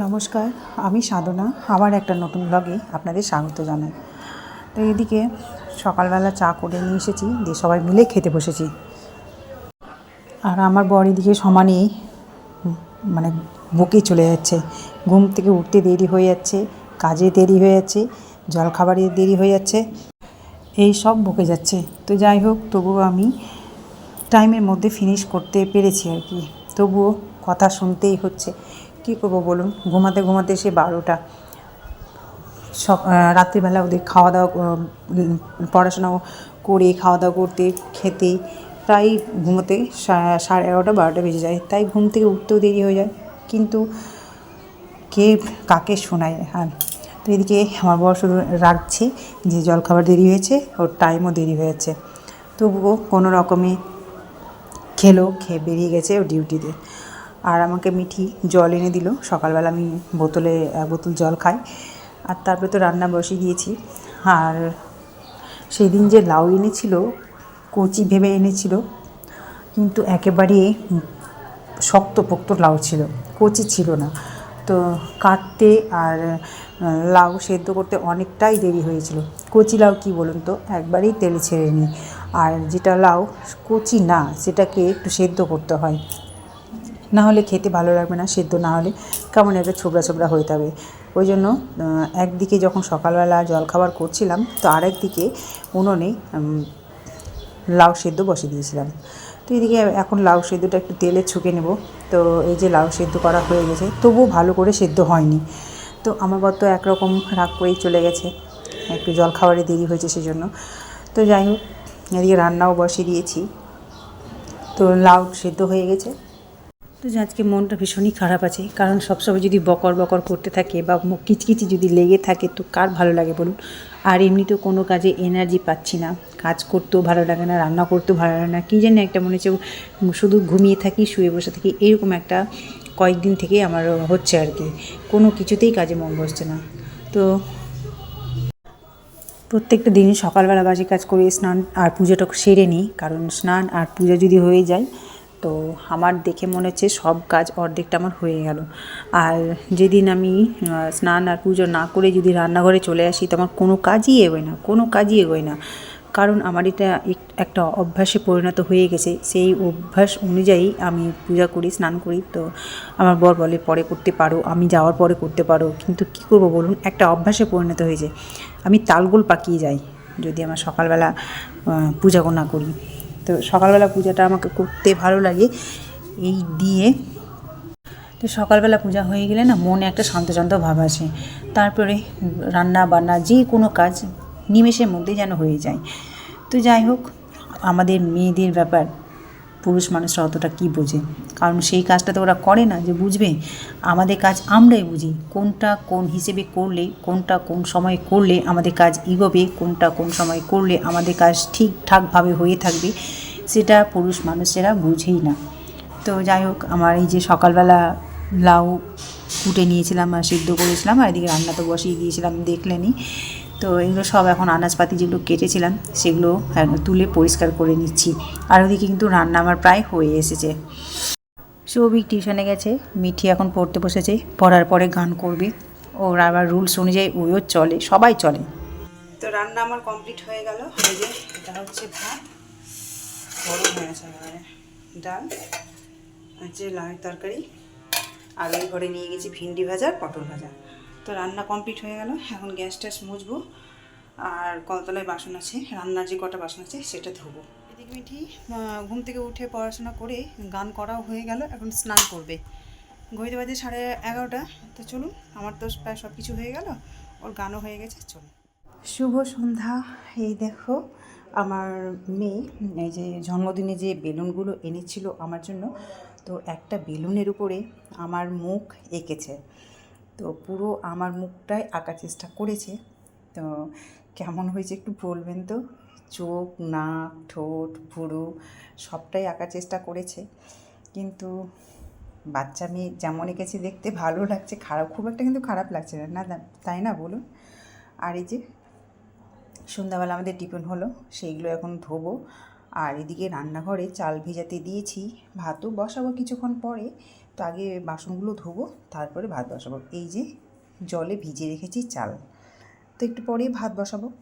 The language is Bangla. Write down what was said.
নমস্কার, আমি সাধনা, আবার একটা নতুন ব্লগে আপনাদের স্বাগত জানাই। তো এদিকে সকালবেলা চা করে নিয়ে এসেছি, দিয়ে সবাই মিলে খেতে বসেছি। আর আমার বর এদিকে সমানেই মানে বকে চলে যাচ্ছে। ঘুম থেকে উঠতে দেরি হয়ে যাচ্ছে, কাজে দেরি হয়ে যাচ্ছে, জলখাবারে দেরি হয়ে যাচ্ছে, এই সব বকে যাচ্ছে। তো যাই হোক, তবুও আমি টাইমের মধ্যে ফিনিশ করতে পেরেছি আর কি। তবুও কথা শুনতেই হচ্ছে। কী করব বলুন? ঘুমাতে ঘুমাতে সে বারোটা। সব রাত্রিবেলা ওদের খাওয়া দাওয়া উম, পড়াশোনা করে খাওয়া দাওয়া করতে খেতে প্রায় ঘুমোতে সাড়ে এগারোটা বারোটা বেজে যায়। তাই ঘুম থেকে উঠতেও দেরি হয়ে যায়। কিন্তু কে কাকে শোনায় হ্যাঁ তো এদিকে আমার বর শুধু রাখছে যে জলখাবার দেরি হয়েছে ওর টাইমও দেরি হয়েছে। তবুও কোনো রকমে খেলো খেয়ে বেরিয়ে গেছে ও ডিউটিতে আর আমাকে মিঠি জল এনে দিল। সকালবেলা আমি বোতলে এক বোতল জল খাই। আর তারপরে তো রান্না বসিয়ে গিয়েছি। আর সেই দিন যে লাউ এনেছিল, কচি ভেবে এনেছিল, কিন্তু একেবারে শক্ত পোক্ত লাউ ছিল, কচি ছিল না। তো কাটতে আর লাউ সেদ্ধ করতে অনেকটাই দেরি হয়েছিল। কচি লাউ কি বলুন তো, একবারেই তেল ছেড়ে নিই আর যেটা লাউ কচি না, সেটাকে একটু সেদ্ধ করতে হয়। না হলে খেতে ভালো লাগবে না, সেদ্ধ না হলে কেমন একটা ছোবড়া ছোবড়া হয়ে যাবে। ওই জন্য একদিকে যখন সকালবেলা জলখাবার করছিলাম, তো আরেকদিকে উনুনে লাউ সেদ্ধ বসিয়ে দিয়েছিলাম। তো এদিকে এখন লাউ সেদ্ধটা একটু তেলে ছুকে নেব। তো এই যে লাউ সেদ্ধ করা হয়ে গেছে, তবুও ভালো করে সেদ্ধ হয়নি। তো আমার বর তো একরকম রাগ করেই চলে গেছে, একটু জল খাবারে দেরি হয়েছে সেজন্য। তো যাই হোক, এদিকে রান্নাও বসিয়ে দিয়েছি। তো লাউ সেদ্ধ হয়ে গেছে। তো যে আজকে মনটা ভীষণই খারাপ আছে। কারণ সবসময় যদি বকর বকর করতে থাকে বা কিচকিচি যদি লেগে থাকে তো কার ভালো লাগে বলুন? আর এমনিতেও কোনো কাজে এনার্জি পাচ্ছি না। কাজ করতেও ভালো লাগে না, রান্না করতেও ভালো লাগে না। কী জানি একটা মনে হচ্ছে শুধু ঘুমিয়ে থাকি, শুয়ে বসে থাকি, এরকম একটা কয়েকদিন থেকে আমার হচ্ছে আর কি। কোনো কিছুতেই কাজে মন বসছে না। তো প্রত্যেকটা দিনই সকালবেলা বাসি কাজ করে স্নান আর পুজোটা সেরে নিই। কারণ স্নান আর পূজা যদি হয়ে যায় তো আমার দেখে মনে হচ্ছে সব কাজ অর্ধেকটা আমার হয়ে গেল। আর যেদিন আমি স্নান আর পুজো না করে যদি রান্নাঘরে চলে আসি, তো আমার কোনো কাজই এগোয় না, কোনো কাজই এগোয় না। কারণ আমার এটা এক- একটা অভ্যাসে পরিণত হয়ে গেছে। সেই অভ্যাস অনুযায়ী আমি পূজা করি, স্নান করি। তো আমার বর বলে, পরে করতে পারো, আমি যাওয়ার পরে করতে পারো। কিন্তু কী করব বলুন? একটা অভ্যাসে পরিণত হয়েছে। আমি তালগোল পাকিয়ে যাই, যদি আমার সকালবেলা পূজা না করি। তো সকালবেলা পূজাটা আমাকে করতে ভালো লাগে এই দিয়ে। তো সকালবেলা পূজা হয়ে গেলে না মনে একটা শান্ত শান্ত ভাব আসে। তারপরে রান্না বান্না যে কোনো কাজ নিমেষের মধ্যে যেন হয়ে যায়। তো যাই হোক, আমাদের মেয়েদের ব্যাপার পুরুষ মানুষরা অতটা কী বোঝে? কারণ সেই কাজটা তো ওরা করে না, যে বুঝবে? আমাদের কাজ আমরাই বুঝি। কোনটা কোন হিসেবে করলে, কোনটা কোন সময় করলে আমাদের কাজ এগোবে, কোনটা কোন সময় করলে আমাদের কাজ ঠিকঠাকভাবে হয়ে থাকবে, সেটা পুরুষ মানুষেরা বুঝেই না। তো যাই হোক, আমার এই যে সকালবেলা লাউ কুটে নিয়েছিলাম আর সিদ্ধ করেছিলাম, আর এদিকে রান্না তো বসিয়ে দিয়েছিলাম, দেখলেনি। তো এগুলো সব এখন আনাজপাতি যেগুলো কেটেছিলাম, সেগুলো এখন তুলে পরিষ্কার করে নিচ্ছি। আর ওদিকে কিন্তু রান্না আমার প্রায় হয়ে এসেছে। সৌভিক টিউশনে গেছে, মিঠি এখন পড়তে বসেছে, পড়ার পরে গান করবে। ওর আবার রুলস অনুযায়ী ওইও চলে, সবাই চলে। তো রান্না আমার কমপ্লিট হয়ে গেল, এই যে এটা হচ্ছে ভাত, গরম হয়ে গেছে ডাল, হচ্ছে লাউয়ের তরকারি, আর ওই ঘরে নিয়ে গেছি ভিন্ডি ভাজা, পটল ভাজা। তো রান্না কমপ্লিট হয়ে গেল। এখন গ্যাস ট্যাস মুছবো। আর কলতলায় বাসন আছে। রান্নার যে কটা বাসন আছে, সেটা ধোবো। এদিকে মিঠি ঘুম থেকে উঠে পড়াশোনা করে গান করাও হয়ে গেল। এখন স্নান করবে। ঘড়িতে বাজে সাড়ে এগারোটা। তো চলুন, আমার তো প্রায় সব কিছু হয়ে গেল। ওর গানও হয়ে গেছে, চলুন। শুভ সন্ধ্যা। এই দেখো, আমার মেয়ে, এই যে জন্মদিনে যে বেলুনগুলো এনেছিল আমার জন্য, তো একটা বেলুনের উপরে আমার মুখ এঁকেছে। তো পুরো আমার মুখটাই আঁকার চেষ্টা করেছে। তো কেমন হয়েছে একটু বলবেন তো? চোখ, নাক, ঠোঁট ভুরু সবটাই আঁকার চেষ্টা করেছে। কিন্তু বাচ্চা মেয়ে যেমন এঁকেছে দেখতে ভালো লাগছে, খারাপ, খুব একটা কিন্তু খারাপ লাগছে না না, তাই না বলুন? আর এই যে সন্ধ্যাবেলা আমাদের টিফিন হলো, সেইগুলো এখন ধোবো। আর এদিকে রান্নাঘরে চাল ভেজাতে দিয়েছি ভাতও বসাবো কিছুক্ষণ পরে। তো আগে বাসনগুলো ধোবো, তারপরে ভাত বসাবো। এই যে জলে ভিজে রেখেছি চাল। তো একটু পরেই ভাত বসাবো।